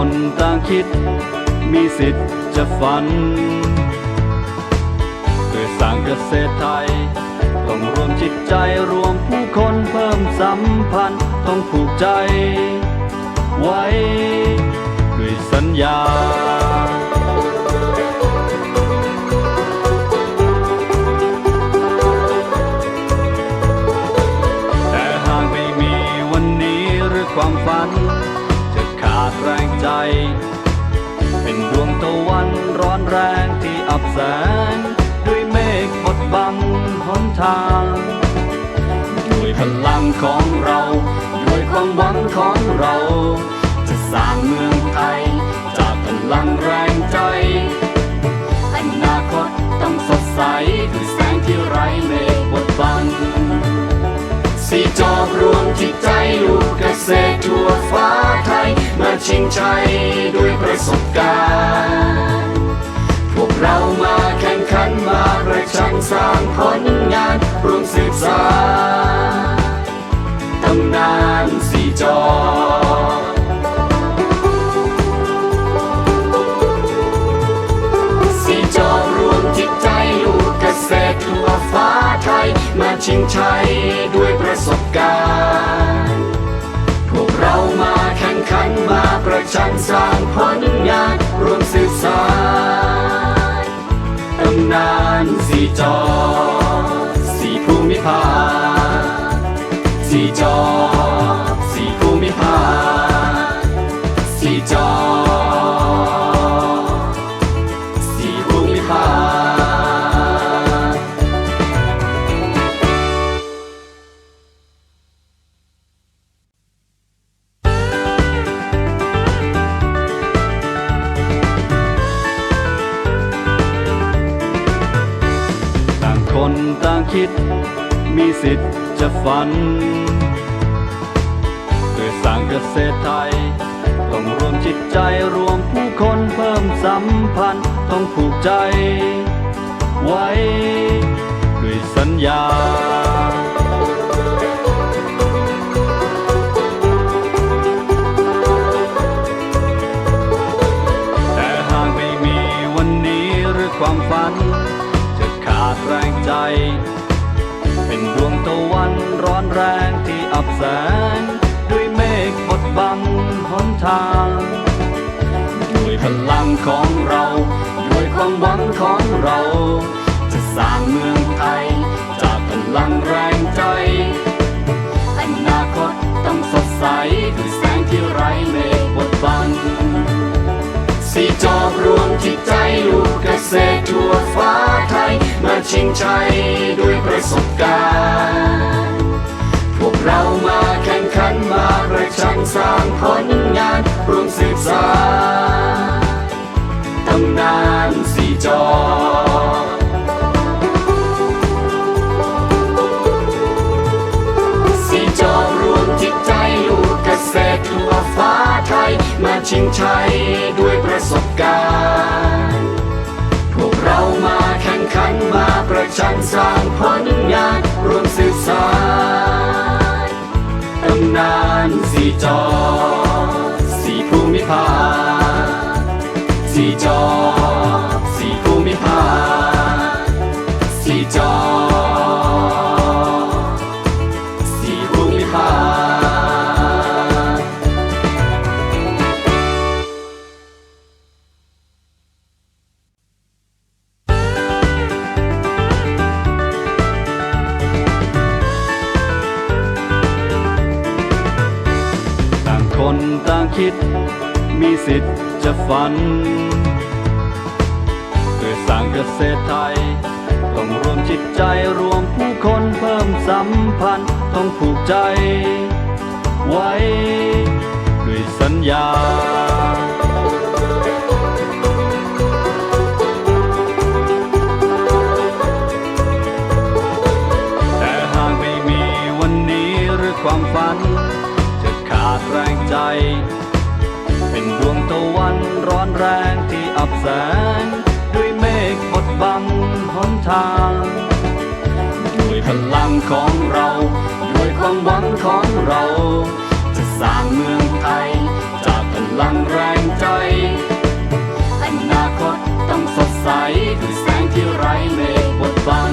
คนต่างคิด มีสิทธิ์จะฝัน เพื่อสร้างเกษตรไทย ต้องรวมจิตใจรวมผู้คนเพิ่มสัมพันธ์ต้องผูกใจ ไว้ ด้วยสัญญา บแสง ด้วยเมฆบดบังหนทาง ด้วยพลังของเรา ด้วยความหวังของเรา จะสร้างเมืองไทย จากพลังแรงใจอนาคตต้องสดใสด้วยแสงที่ไร้เมฆบดบังสีจอบรวมจิตใจลูกเกษตรทั่วฟ้าไทย มาชิงชัยด้วยประสบการณ์ ชิงชัยด้วยประสบการณ์ พวกเรามาแข่งขันมาประชันสร้างผลงานรวมสืบสานตำนานสีจอสีภูมิภาคสีจอ ต่างคิด มีสิทธิ์จะฝัน เพื่อสร้างเกษตรไทย ต้องรวมจิตใจรวมผู้คนเพิ่มสัมพันธ์ ต้องผูกใจ ไว้ ด้วยสัญญา ร้อนแรงที่อับแสง ด้วยเมฆบดบังหนทาง ด้วยพลังของเรา ด้วยความหวังของเรา จะสร้างเมืองไทย จากพลังแรงใจ ชิงชัยด้วยประสบการณ์ พวกเรามาแข่งขันมาประชันสร้างผลงานรวมสืบสานตำนานสีจอสีจอรวมจิตใจลูกเกษตรทั่วฟ้าไทยมาชิงชัยด้วยประสบการณ์ ดชันสร้างผลงานรวมสืบสานตำนานสี่จอสี่ภูมิภาคสี่จอ สิทธิ์จะฝัน เพื่อสร้างเกษตรไทย ต้องรวมจิตใจรวมผู้คนเพิ่มสัมพันธ์ต้องผูกใจ ไว้ ด้วยสัญญา ง ด้วยเมฆบดบังหนทาง ด้วยพลังของเรา ด้วยความหวังของเรา จะสร้างเมืองไทย จากพลังแรงใจอนาคตต้องสดใสด้วยแสงที่ไร้เมฆบดบัง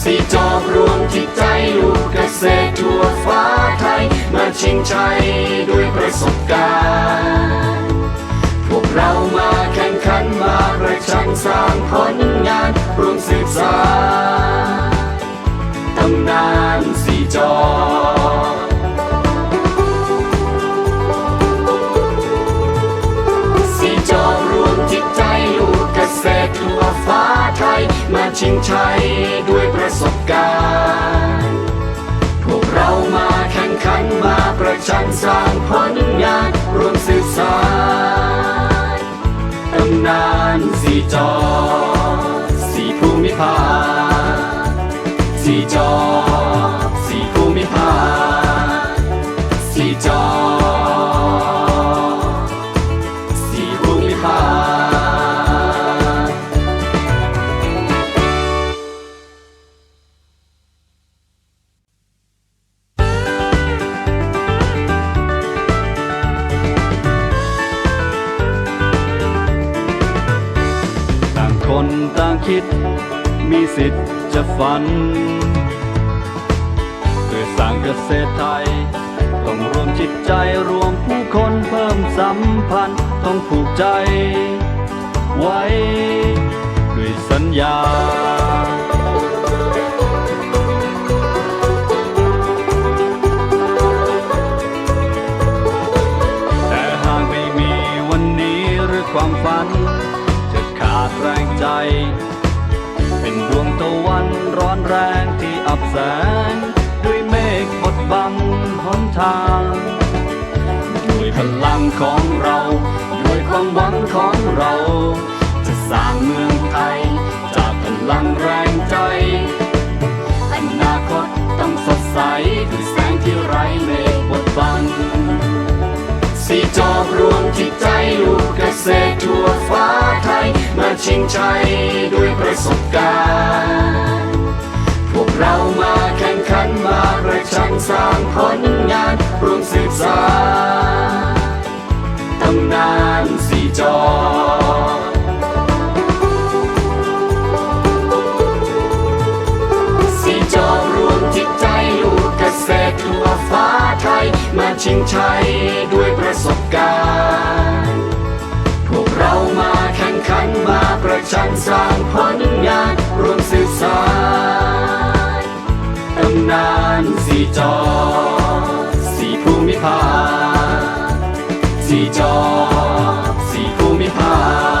สีจอบรวมจิตใจอยู่เกษตรทั่วฟ้าไทย มาชิงชัยด้วยประสบการณ์ เรามาแข่งขันมาประชันสร้างผลงานร่วมสืบสานตำนานสีจอสีจอรวมจิตใจลูกเกษตรทั่วฟ้าไทย มาชิงชัยด้วยประสบการณ์ พวกเรามาแข่งขันมาประชันสร้างผลงาน จอสีภูมิภาคสีจอ คิด มีสิทธิ์จะฝัน เพื่อสร้างเกษตรไทย ต้องรวมจิตใจรวมผู้คนเพิ่มสัมพันธ์ต้องผูกใจ ไว้ ด้วยสัญญาันร้อนแรงที่อับแสง ด้วยเมฆบดบังหนทาง ด้วยพลังของเรา ด้วยความหวังของเรา จะสร้างเมืองไทย จากพลังแรงใจอนาคตต้องสดใสด้วยแสงที่ไร้เมฆ ชิงชัยด้วยประสบการณ์ พวกเรามาแข่งขันมาประชันสร้างผลงานร่วมสืบสานตำนานสีจอสีจอร สี่ภูมิภาค